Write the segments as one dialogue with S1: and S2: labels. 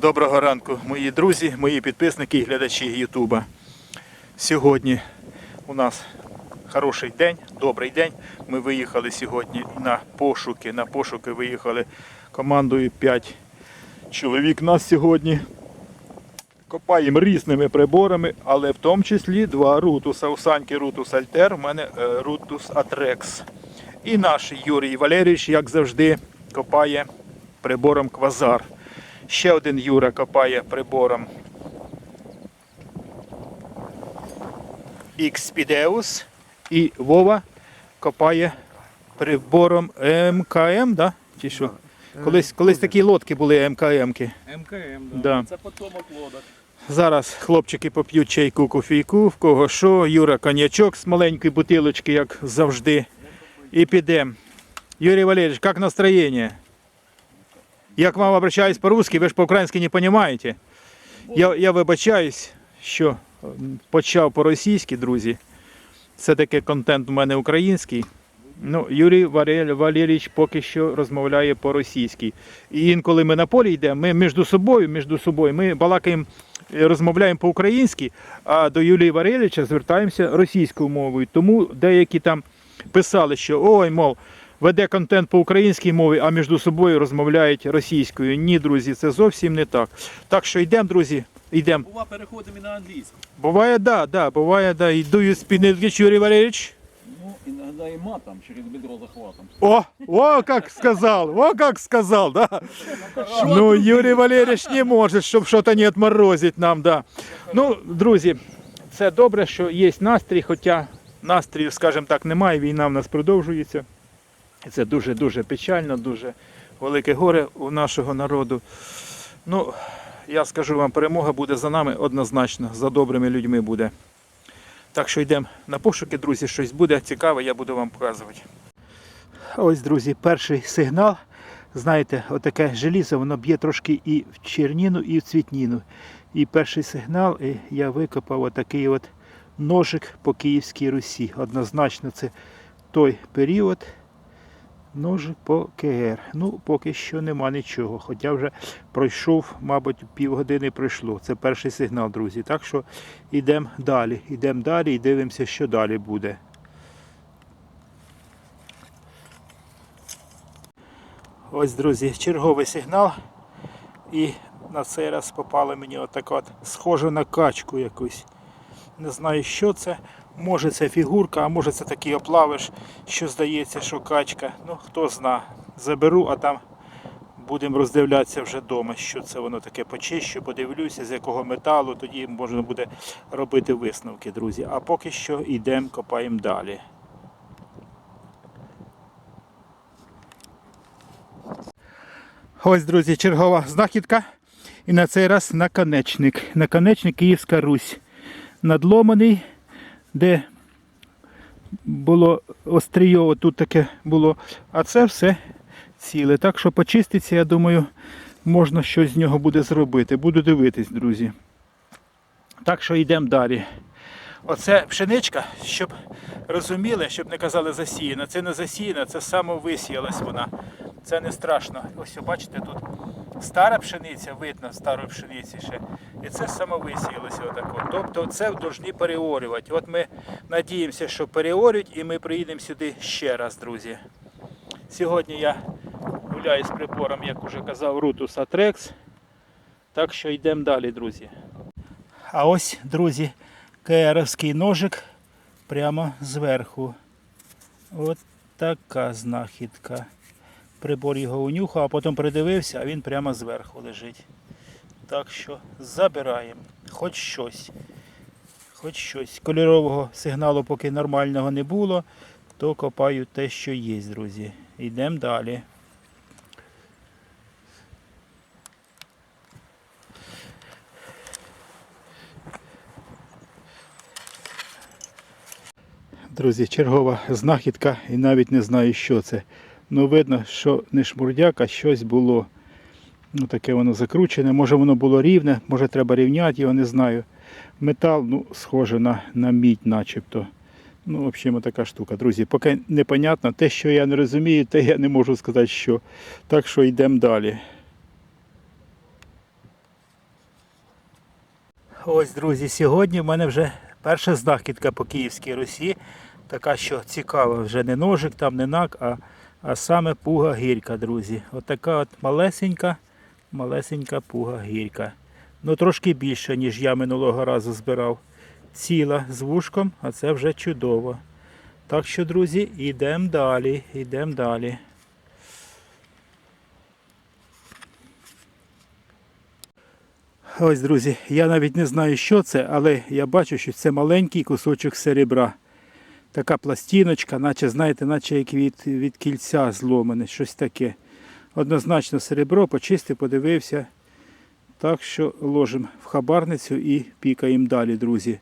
S1: Доброго ранку, мої друзі, мої підписники і глядачі Ютуба. Сьогодні у нас хороший день, добрий день. Ми виїхали сьогодні на пошуки. На пошуки виїхали командою 5 чоловік нас сьогодні. Копаємо різними приборами, але в тому числі два рутуса. У Саньки рутус Альтер, у мене е, рутус Атрекс. І наш Юрій Валерійович, як завжди, копає прибором Квазар. Ще один Юра копає прибором Xpideus. І Вова копає прибором МКМ, да? Чи що? Колись, колись такі лодки були МКМ-ки.
S2: МКМ,
S1: Да.
S2: да. Це потомок лодок.
S1: Зараз хлопчики поп'ють чайку кофійку, в кого що, Юра коньячок з маленької бутилочки, як завжди. І підемо. Юрій Валерійович, як настроєння? Я к вам обращаюсь по-русски, ви ж по-українськи не розумієте. Я, я вибачаюсь, що почав по-російськи, друзі. Це таки контент у мене український. Ну, Юрій Валерійович поки що розмовляє по-російськи. І інколи ми на полі йдемо, ми між собою, між собою, ми балакаємо, е, розмовляємо по-українськи, а до Юлії Валерійовича звертаємося російською мовою. Тому деякі там писали, що ой, мов, веде контент по українській мові, а між собою розмовляють російською. Ні, друзі, це зовсім не так. Так що йдемо, друзі, йдемо.
S2: Бува, переходимо і на англійську.
S1: Буває, да, да, буває, да. І do you Юрій Валерійович?
S2: Ну, іноді і матом через бедро захватом.
S1: О, о, как сказал, о, как сказал, да. Ну, Юрій Валерійович не може, щоб щось не отморозить нам, да. Ну, друзі, це добре, що є настрій, хоча настрію, скажімо так, немає, війна в нас продовжується. Це дуже-дуже печально, дуже велике горе у нашого народу. Ну, я скажу вам, перемога буде за нами однозначно, за добрими людьми буде. Так що йдемо на пошуки, друзі, щось буде цікаве, я буду вам показувати. Ось, друзі, перший сигнал. Знаєте, отаке желізо, воно б'є трошки і в черніну, і в цвітніну. І перший сигнал, і я викопав отакий от ножик по Київській Русі. Однозначно, це той період. Ножик по КР. Ну, поки що нема нічого. Хоча вже пройшов, мабуть, півгодини пройшло. Це перший сигнал, друзі. Так що йдемо далі. Йдемо далі і дивимося, що далі буде. Ось, друзі, черговий сигнал. І на цей раз попало мені отак от схоже на качку якусь. Не знаю, що це. Може це фігурка, а може це такий оплавиш, що здається, що качка. Ну, хто зна. Заберу, а там будемо роздивлятися вже вдома, що це воно таке почищу, подивлюся, з якого металу, тоді можна буде робити висновки, друзі. А поки що йдемо, копаємо далі. Ось, друзі, чергова знахідка. І на цей раз наконечник. Наконечник Київська Русь. Надломаний, де було остріє, тут таке було. А це все ціле. Так що почиститься, я думаю, можна щось з нього буде зробити. Буду дивитись, друзі. Так що йдемо далі. Оце пшеничка, щоб розуміли, щоб не казали засіяна. Це не засіяна, це самовисіялась вона. Це не страшно. Ось бачите, тут стара пшениця, видно старої пшениці ще. І це самовисіялося отако. Тобто це повинні переорювати. От ми надіємося, що переорють і ми приїдемо сюди ще раз, друзі. Сьогодні я гуляю з прибором, як уже казав, Rutus Atrex. Так що йдемо далі, друзі. А ось, друзі, КРовський ножик прямо зверху. От така знахідка. Прибор його унюхав, а потім придивився, а він прямо зверху лежить. Так що забираємо. Хоч щось. Хоч щось. Кольорового сигналу поки нормального не було, то копаю те, що є, друзі. Йдемо далі. Друзі, чергова знахідка і навіть не знаю, що це. Ну, видно, що не шмурдяк, а щось було. Ну, таке воно закручене. Може воно було рівне, може треба рівняти його, не знаю. Метал, ну, схоже на, на мідь начебто. Ну, в общем, така штука. Друзі, поки непонятно. Те, що я не розумію, те я не можу сказати, що. Так що йдемо далі. Ось, друзі, сьогодні в мене вже перша знахідка по Київській Русі. Така, що цікава, вже не ножик, там не нак, а, а саме пуга гірка, друзі. Отака от малесенька, малесенька пуга гірка. Ну трошки більше, ніж я минулого разу збирав. Ціла з вушком, а це вже чудово. Так що, друзі, йдемо далі, йдемо далі. Ось, друзі, я навіть не знаю, що це, але я бачу, що це маленький кусочок серебра. Така пластиночка, наче, знаєте, наче як від, від кільця зломане, щось таке. Однозначно серебро, почистив, подивився. Так що ложимо в хабарницю і пікаємо далі, друзі.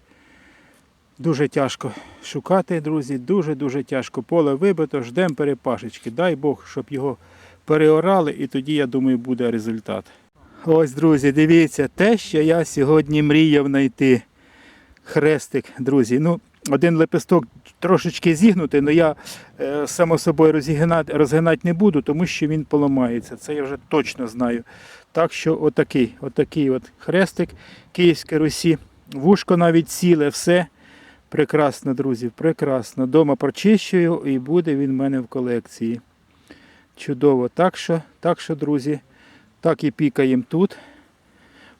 S1: Дуже тяжко шукати, друзі, дуже-дуже тяжко. Поле вибито, ждемо перепашечки. Дай Бог, щоб його переорали, і тоді, я думаю, буде результат. Ось, друзі, дивіться, те, що я сьогодні мріяв знайти. Хрестик, друзі. Ну, один лепесток трошечки зігнутий, але я е, само собою розгинати, розгинати не буду, тому що він поламається. Це я вже точно знаю. Так що отакий, отакий от хрестик Київської Русі. Вушко навіть ціле, все. Прекрасно, друзі, прекрасно. Дома прочищую і буде він в мене в колекції. Чудово. Так що, так що, друзі, так і пікаємо тут.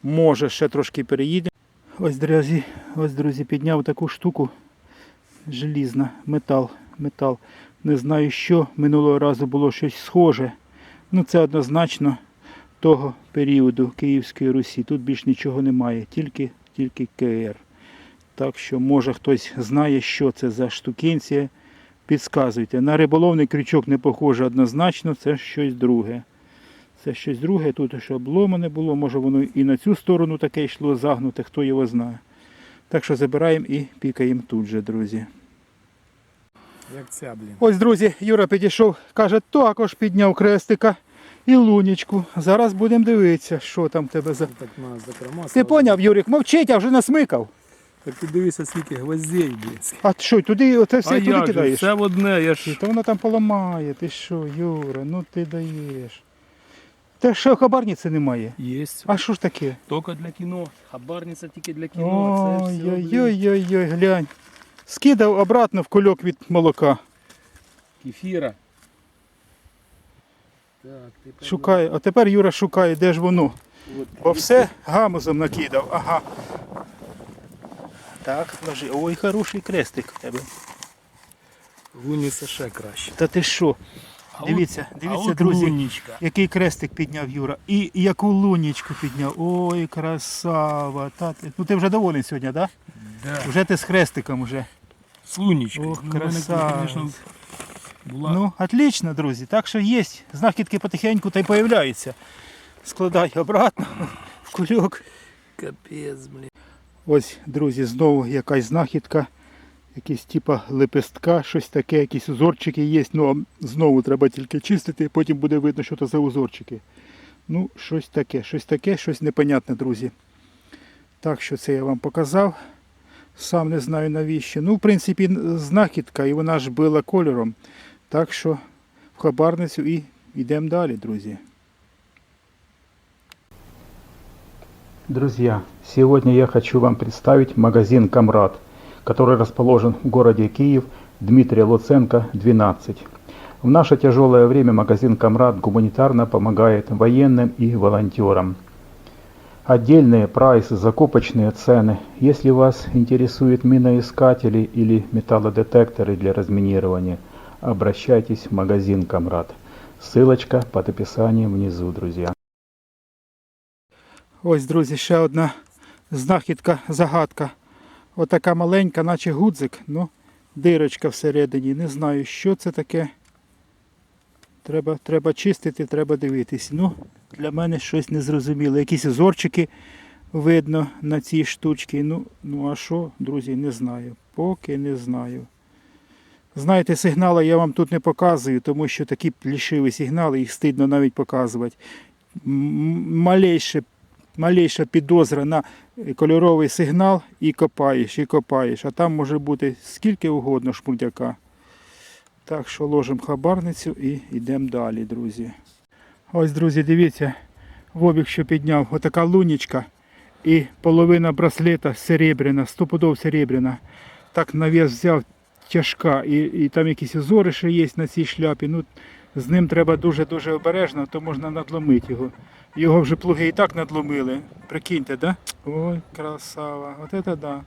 S1: Може, ще трошки переїдемо. Ось, друзі, ось, друзі, підняв таку штуку. Желізна, метал, метал. Не знаю що. Минулого разу було щось схоже. Ну, це однозначно того періоду Київської Русі. Тут більш нічого немає, тільки, тільки КР. Так що, може хтось знає, що це за штукінція. Підказуйте. На риболовний крючок не похоже однозначно, це щось друге. Це щось друге, тут ще обломане було, може воно і на цю сторону таке йшло загнуте, хто його знає. Так що забираємо і пікаємо тут же, друзі.
S3: Як ця, блін.
S1: Ось, друзі, Юра підійшов, каже, також підняв крестика і лунічку. Зараз будемо дивитися, що там в тебе за.
S3: Так на закрома.
S1: Ти
S3: сразу.
S1: поняв, Юрик, мовчить, а вже насмикав.
S3: Так ти дивися, скільки гвоздей, блін.
S1: А що, туди оце все
S3: а
S1: туди
S3: як
S1: кидаєш?
S3: все в одне, я ж...
S1: Та воно там поламає, ти що, Юра, ну ти даєш. Та що хабарниці немає?
S3: Єсть.
S1: А що ж таке?
S3: Тільки для кіно. Хабарниця тільки для кіно.
S1: Ой-ой-ой, глянь. Скидав обратно в кульок від молока.
S3: Кефіра. Так, певно-
S1: Шукає. А тепер Юра шукає, де ж воно.
S3: От,
S1: Бо все гамузом накидав. Ага. Так, ложи. Ой, хороший крестик у тебе.
S3: Луніця ще краще.
S1: Та ти що?
S3: А от-
S1: Дивіться,
S3: а
S1: дивіться,
S3: от
S1: друзі.
S3: лунічка.
S1: Який крестик підняв Юра. І яку лунічку підняв. Ой, красава. Та ти. Ну ти вже доволен сьогодні, так?
S3: Да.
S1: Да? Вже ти з хрестиком вже.
S3: З лунічкою.
S1: Ох,
S3: Ну, конечно, була...
S1: Ну, отлично, друзі. Так що є. Знахідки потихеньку та й появляються. Складай обратно в кульок.
S3: Капець, блін.
S1: Ось, друзі, знову якась знахідка. Якісь типа лепестка, щось таке, якісь узорчики є. Ну, знову треба тільки чистити, потім буде видно, що це за узорчики. Ну, щось таке, щось таке, щось непонятне, друзі. Так що це я вам показав. Сам не знаю навіщо. Ну, в принципі, знахідка, і вона ж била кольором. Так що в хабарницю і йдемо далі, друзі. Друзья, сегодня я хочу вам представить магазин «Камрад», который расположен в городе Киев, Дмитрия Луценко, 12. В наше тяжелое время магазин «Камрад» гуманитарно помогает военным и волонтерам. Отдельные прайсы, закупочные цены. Если вас интересуют миноискатели или металлодетекторы для разминирования, обращайтесь в магазин «Камрад». Ссылочка под описанием внизу, друзья. Ось, друзі, ще одна знахідка, загадка. Отака маленька, наче гудзик, ну, дирочка всередині. Не знаю, що це таке. Треба, треба чистити, треба дивитись. Ну, для мене щось незрозуміле. Якісь узорчики видно на цій штучці. Ну, ну а що, друзі, не знаю. Поки не знаю. Знаєте, сигнали я вам тут не показую, тому що такі плішиві сигнали, їх стидно навіть показувати. Малейше малейша підозра на кольоровий сигнал і копаєш, і копаєш. А там може бути скільки угодно шмурдяка. Так що ложимо хабарницю і йдемо далі, друзі. Ось, друзі, дивіться, вобіг, що підняв. Отака лунічка. І половина браслета серебряна, стопудов серебряна. Так навес взяв тяжка. І, і там якісь узори ще є на цій шляпі. Ну, з ним треба дуже-дуже обережно, то можна надломити його. Його вже плуги і так надломили. Прикиньте, да? Ой, красава. От це да.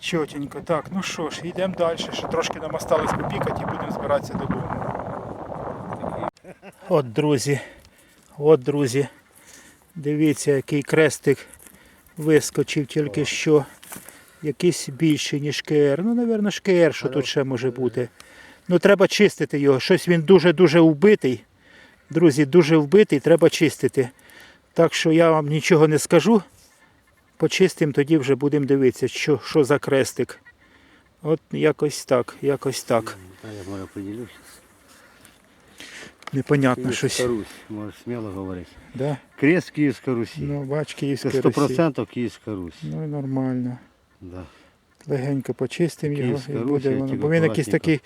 S1: Чотенько. Так, ну що ж, йдемо далі. Ще трошки нам осталось попікати і будемо збиратися додому. От, друзі. От, друзі. Дивіться, який крестик вискочив тільки що. Якийсь більший, ніж КР. Ну, напевно, ж КР, що тут ще може бути. Ну, треба чистити його. Щось він дуже-дуже вбитий. Друзі, дуже вбитий, треба чистити. Так що я вам нічого не скажу. Почистимо, тоді вже будемо дивитися, що, що за крестик. От якось так, якось так.
S4: Та я може поділюсь.
S1: Непонятно
S4: Київська
S1: щось.
S4: Русь, можеш сміло говорити.
S1: Да?
S4: Крест Київська Русі.
S1: Ну, бач,
S4: Це 100%
S1: Русі.
S4: Київська Русь.
S1: Ну і нормально.
S4: Да.
S1: Легенько почистимо його
S4: Київська
S1: і
S4: Русь,
S1: буде воно. Бо він якийсь такий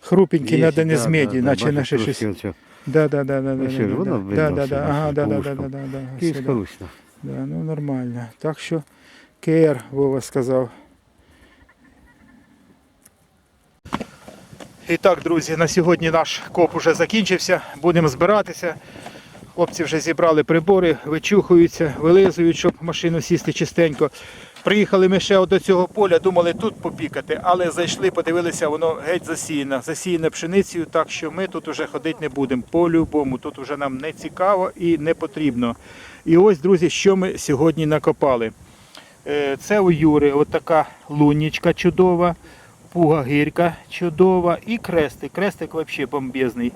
S1: хрупенький,
S4: Є,
S1: надо не
S4: да,
S1: з меді,
S4: да,
S1: наче наше
S4: трошки
S1: щось.
S4: оцю.
S1: Да, да, да, да, да,
S4: Ось
S1: да,
S4: воно
S1: да,
S4: видно
S1: да, да,
S4: все,
S1: ага, да, да, да,
S4: вушком.
S1: да, да, да,
S4: Київська
S1: сюди.
S4: Русь. да.
S1: Да, ну нормально. Так що КР Вова сказав. І так, друзі, на сьогодні наш коп уже закінчився. Будемо збиратися. Хлопці вже зібрали прибори, вичухуються, вилизують, щоб машину сісти чистенько. Приїхали ми ще до цього поля, думали тут попікати, але зайшли, подивилися, воно геть засіяно. Засіяне пшеницею, так що ми тут уже ходити не будемо. По-любому, тут уже нам не цікаво і не потрібно. І ось, друзі, що ми сьогодні накопали. Е, Це у Юри отака лунічка чудова, пуга гірка чудова і крестик. Крестик взагалі бомбезний.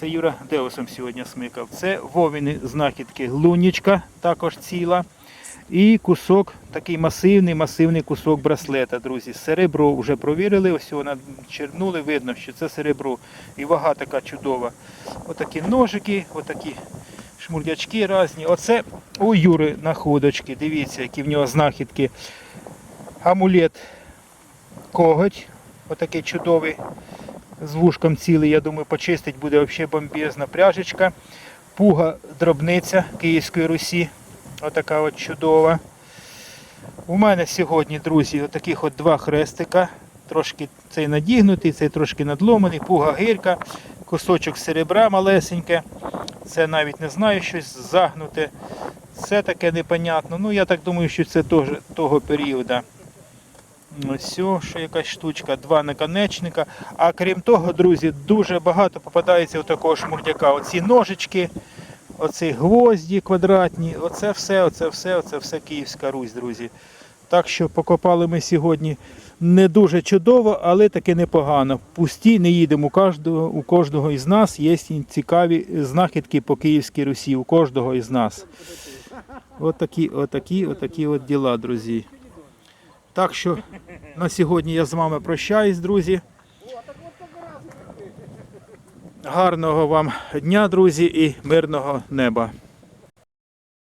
S1: Це Юра Деусом сьогодні смикав. Це Вовіни знахідки. Лунічка також ціла. І кусок, такий масивний, масивний кусок браслета, друзі. Серебро вже провірили, ось його чернули, видно, що це серебро. І вага така чудова. Отакі ножики, отакі шмурдячки різні. Оце у Юри находочки. Дивіться, які в нього знахідки. Амулет коготь. Отакий чудовий. З вушком цілий, я думаю, почистить буде взагалі бомбезна пряжечка. Пуга дробниця Київської Русі. Отака от чудова. У мене сьогодні, друзі, отаких от два хрестика. Трошки цей надігнутий, цей трошки надломаний, пуга гирка, кусочок серебра малесеньке. Це навіть не знаю, щось загнуте. Це таке непонятно. Ну, я так думаю, що це теж того періоду. Ось все, що якась штучка, два наконечника. А крім того, друзі, дуже багато попадається у такого шмурдяка. Оці ножички, оці гвозді квадратні, оце все, оце все, оце все Київська Русь, друзі. Так що покопали ми сьогодні не дуже чудово, але таки непогано. Пусті не їдемо. У кожного, у кожного із нас є цікаві знахідки по Київській Русі, у кожного із нас. Отакі, отакі, отакі от діла, друзі. Так що на сьогодні я з вами прощаюсь, друзі. Гарного вам дня, друзі, і мирного неба.